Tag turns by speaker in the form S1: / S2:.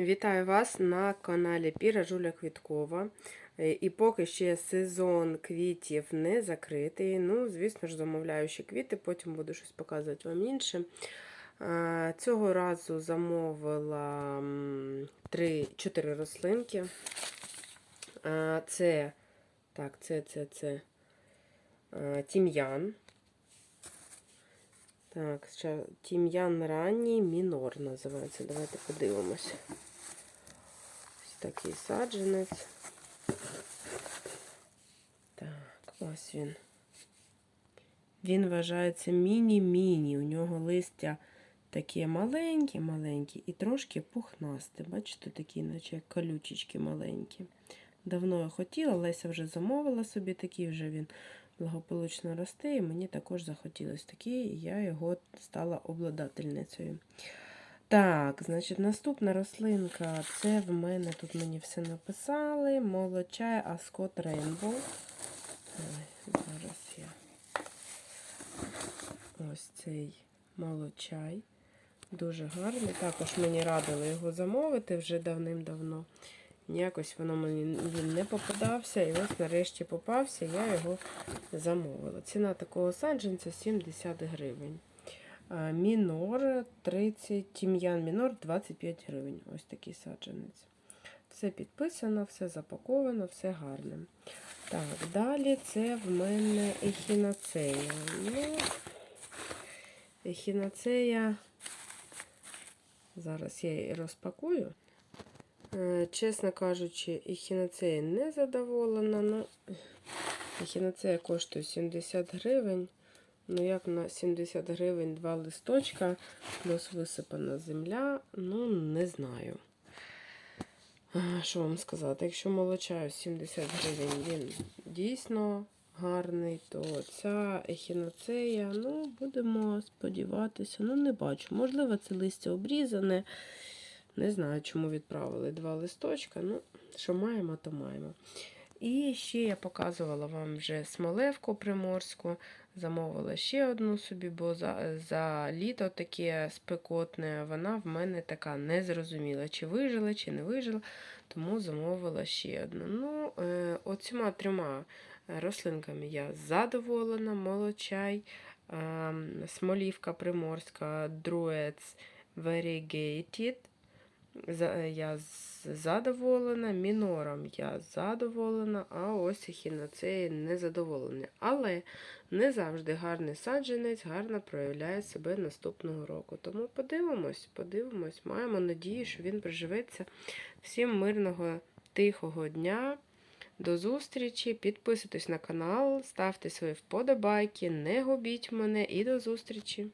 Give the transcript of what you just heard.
S1: Вітаю вас на каналі Піра Жуля Квіткова. Е, І поки ще сезон квітів не закритий. Ну, звісно ж, замовляю ще квіти, потім буду щось показувати вам інше. Е, Цього разу замовила 3-4 рослинки. Е, Це, так, це, це, це тім'ян. Так, тім'ян ранній мінор називається. Давайте подивимося. Такий саджанець. Так, ось він. Він вважається міні-міні. У нього листя таке маленькі-маленькі і трошки пухнасте. Бачите, такі, наче як колючечки маленькі. Давно я хотіла, Леся вже замовила собі такий, вже він благополучно росте, і мені також захотілося такий, і я його стала обладательницею. Так, значить, наступна рослинка. Це в мене тут мені все написали. Молочай Аскот Рейнбоу. Зараз я. Ось цей молочай. Дуже гарний. Також мені радили його замовити вже давним-давно. Ніякось воно мені він не попадався. І ось нарешті попався, я його замовила. Ціна такого саджанця 70 гривень. А, Мінор 30, тім'ян мінор 25 гривень. Ось такий саджанець. Все підписано, все запаковано, все гарне. Так, далі це в мене ехінацея. Ну, ехінацея. Зараз я її розпакую. Е, Чесно кажучи, ехінацея не задоволена. Ну, ехінацея коштує 70 гривень. Ну, як на 70 гривень два листочка, плюс висипана земля, ну, не знаю. Що вам сказати? Якщо молочаю 70 гривень, він дійсно гарний, то ця ехінацея, ну, будемо сподіватися, ну, не бачу. Можливо, це листя обрізане. Не знаю, чому відправили два листочка. Ну, що маємо, то маємо. І ще я показувала вам вже смолевку приморську. Замовила ще одну собі, бо за, за літо таке спекотне, вона в мене така незрозуміла, чи вижила, чи не вижила, тому замовила ще одну. Ну, е, оціма трьома рослинками я задоволена, молочай, е, смолівка приморська, друец variegated. За- Я задоволена, мінором я задоволена, а ось ехінацеї не задоволена. Але не завжди гарний саджанець гарно проявляє себе наступного року. Тому подивимось, подивимось, маємо надію, що він приживеться. Всім мирного, тихого дня. До зустрічі. Підписуйтесь на канал, ставте свої вподобайки, не губіть мене і до зустрічі!